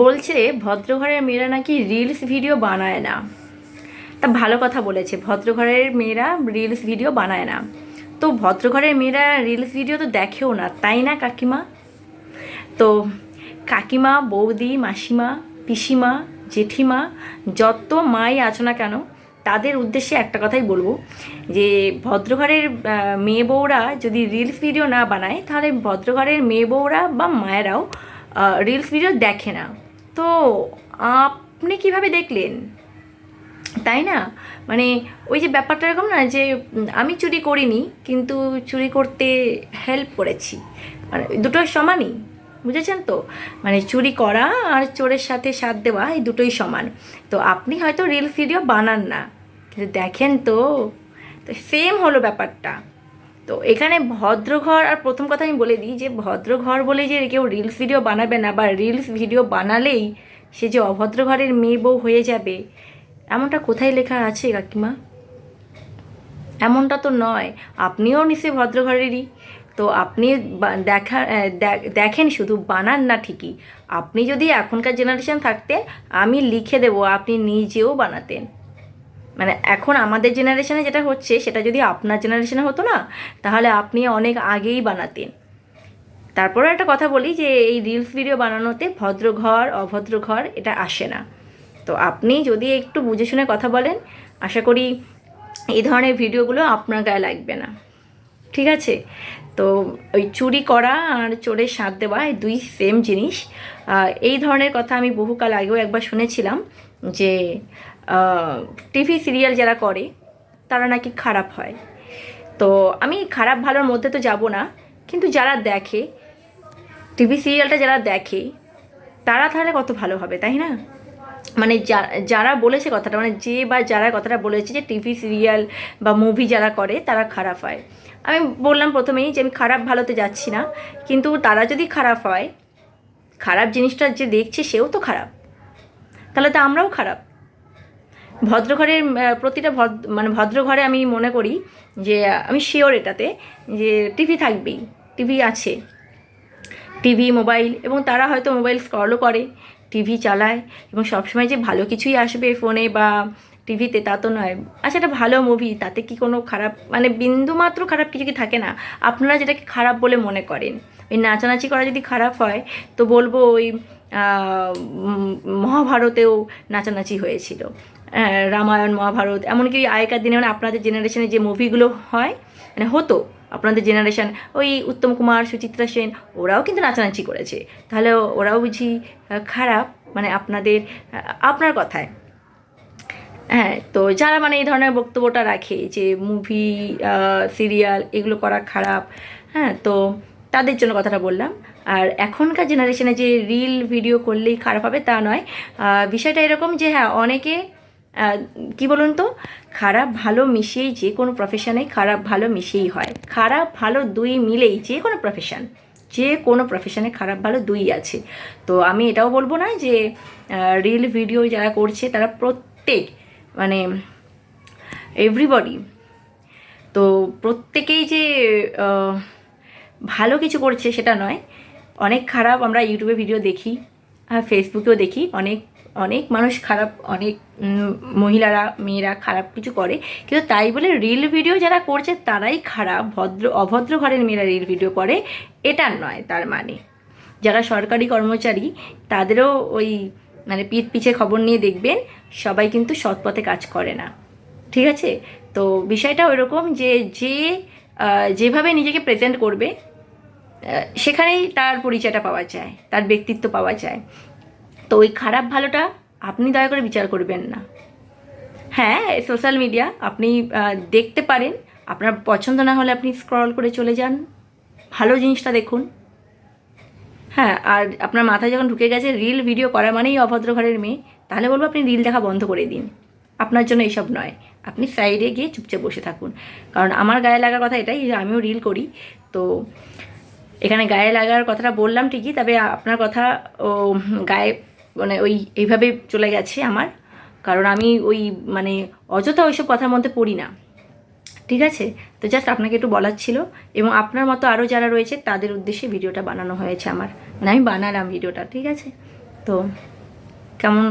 বলছে, ভদ্রঘরের মেয়েরা নাকি রিলস ভিডিও বানায় না। তা ভালো কথা বলেছে, ভদ্রঘরের মেয়েরা রিলস ভিডিও বানায় না। তো ভদ্রঘরের মেয়েরা রিলস ভিডিও তো দেখেও না, তাই না, কাকিমা? তো কাকিমা, বৌদি, মাসিমা, পিসিমা, জেঠিমা, যত মাই আছো না কেন, তাদের উদ্দেশ্যে একটা কথাই বলব, যে ভদ্রঘরের মেয়ে বউরা যদি রিলস ভিডিও না বানায়, তাহলে ভদ্রঘরের মেয়ে বউরা বা মায়েরাও রিলস ভিডিও দেখে না। তো আপনি কীভাবে দেখলেন? তাই না? মানে ওই যে ব্যাপারটা এরকম না যে আমি চুরি করিনি, কিন্তু চুরি করতে হেল্প করেছি। মানে দুটো সমানই, বুঝেছেন তো? মানে চুরি করা আর চোরের সাথে সাথ দেওয়া, এই দুটোই সমান। তো আপনি হয়তো রিলস ভিডিও বানান না। কিন্তু দেখেন তো তো সেম হলো ব্যাপারটা। তো এখানে ভদ্রঘর, আর প্রথম কথা আমি বলে দিই যে ভদ্রঘর বলে যে কেউ রিলস ভিডিও বানাবে না বা রিলস ভিডিও বানালেই সে যে অভদ্র ঘরের মেয়ে বউ হয়ে যাবে, এমনটা কোথায় লেখা আছে কাকিমা? এমনটা তো নয়, আপনিও নিশ্চয়ই ভদ্রঘরেরই। তো আপনি দেখা দেখেন শুধু বানান না ঠিকই। আপনি যদি এখনকার জেনারেশন থাকতেন, আমি লিখে দেবো, আপনি নিজেও বানাতেন। মানে এখন আমাদের জেনারেশনে যেটা হচ্ছে, সেটা যদি আপনার জেনারেশনে হতো না, তাহলে আপনি অনেক আগেই বানাতেন। তারপরে একটা কথা বলি যে, এই রিলস ভিডিও বানানোতে ভদ্র ঘর, অভদ্র ঘর, এটা আসে না। তো আপনি যদি একটু বুঝে শুনে কথা বলেন, আশা করি এই ধরনের ভিডিওগুলো আপনার গায়ে লাগবে না। ঠিক আছে? তো ওই চুরি করা আর চোরের সাথ দেওয়া, এই দুই সেম জিনিস। এই ধরনের কথা আমি বহুকাল আগেও একবার শুনেছিলাম যে টিভি সিরিয়াল যারা করে, তারা নাকি খারাপ হয়। তো আমি খারাপ ভালোর মধ্যে তো যাব না, কিন্তু যারা দেখে, টিভি সিরিয়ালটা যারা দেখে, তারা তাহলে কত ভালো হবে, তাই না? মানে যারা বলেছে কথাটা মানে যে বা যারা কথাটা বলেছে যে টিভি সিরিয়াল বা মুভি যারা করে, তারা খারাপ হয়। আমি বললাম প্রথমেই যে আমি খারাপ ভালোতে যাচ্ছি না, কিন্তু তারা যদি খারাপ হয়, খারাপ জিনিসটা যে দেখছে সেও তো খারাপ। তাহলে তো আমরাও খারাপ। ভদ্রঘরের প্রতিটা ভদ্র মানে ভদ্রঘরে আমি মনে করি যে, আমি শিওর এটাতে যে টিভি থাকবেই টিভি আছে। টিভি মোবাইল এবং তারা হয়তো মোবাইল স্ক্রলও করে টিভি চালায় এবং সবসময় যে ভালো কিছুই আসবে ফোনে বা টিভিতে তা তো নয়। আচ্ছা এটা ভালো মুভি তাতে কি কোনো খারাপ মানে বিন্দু মাত্র খারাপ কিছু কি থাকে না? আপনারা যেটাকে খারাপ বলে মনে করেন। ওই নাচানাচি করা যদি খারাপ হয়, তো বলব ওই মহাভারতেও নাচানাচি হয়েছিল। রামায়ণ, মহাভারত, এমনকি আগেকার দিনে মানে আপনাদের জেনারেশনে যে মুভিগুলো হয় মানে হতো, আপনাদের জেনারেশান ওই উত্তম কুমার, সুচিত্রা সেন, ওরাও কিন্তু নাচানাচি করেছে। তাহলে ওরাও বুঝি খারাপ মানে আপনাদের আপনার কথায়। হ্যাঁ তো যারা মানে এই ধরনের বক্তব্যটা রাখে যে মুভি সিরিয়াল এগুলো করা খারাপ হ্যাঁ তো তাদের জন্য কথাটা বললাম। আর এখনকার জেনারেশনে যে রিল ভিডিও করলেই খারাপ হবে তা নয়। বিষয়টা এরকম যে হ্যাঁ অনেকে কি বলুন তো? খারাপ ভালো মিশিয়েই যে কোনো প্রফেশনে খারাপ ভালো মিশিয়েই হয়। খারাপ ভালো দুই মিলেই যে কোনো প্রফেশন যে কোনো প্রফেশনে খারাপ ভালো দুই আছে। তো আমি এটাও বলব না যে রিল ভিডিও যারা করছে তারা প্রত্যেক মানে এভরিবডি তো প্রত্যেকেই যে ভালো কিছু করছে সেটা নয়। অনেক খারাপ আমরা ইউটিউবে ভিডিও দেখি ফেসবুকেও দেখি, অনেক অনেক মানুষ খারাপ, অনেক মহিলারা, মেয়েরা খারাপ কিছু করে, কিন্তু তাই বলে রিল ভিডিও যারা করছে তারাই খারাপ, ভদ্র, অভদ্র ঘরের মেয়েরা রিল ভিডিও করে, এটা নয় তার মানে। যারা সরকারি কর্মচারী, তাদেরও ওই মানে পিঠ পিছে খবর নিয়ে দেখবেন, সবাই কিন্তু সৎ পথে কাজ করে না। ঠিক আছে? তো বিষয়টা ওইরকম যে যে যেভাবে নিজেকে প্রেজেন্ট করবে সেখানেই তার পরিচয়টা পাওয়া যায়, তার ব্যক্তিত্ব পাওয়া যায়। তো ওই খারাপ ভালোটা আপনি দয়া করে বিচার করবেন না। হ্যাঁ সোশ্যাল মিডিয়া আপনি দেখতে পারেন। আপনার পছন্দ না হলে আপনি স্ক্রল করে চলে যান। ভালো জিনিসটা দেখুন। হ্যাঁ আর আপনার মাথায় যখন ঢুকে গেছে রিল ভিডিও করা মানেই অভদ্র ঘরের মেয়ে, তাহলে বলব আপনি রিল দেখা বন্ধ করে দিন। আপনার জন্য এইসব নয়। আপনি সাইডে গিয়ে চুপচাপ বসে থাকুন। কারণ আমার গায়ে লাগার কথা এটাই যে আমিও রিল করি। তো এখানে গায়ে লাগার কথাটা বললাম ঠিকই, তবে আপনার কথা, ও, গায়ে মানে ওই এইভাবে চলে গেছে আমার। কারণ আমি ওই মানে অযথা ওইসব কথার মধ্যে পড়ি না। ঠিক আছে? তো জাস্ট আপনাকে একটু বলার ছিল এবং আপনার মতো আরও যারা রয়েছে, তাদের উদ্দেশ্যে ভিডিওটা বানানো হয়েছে আমার। মানে আমি বানালাম ভিডিওটা ঠিক আছে? তো কেমন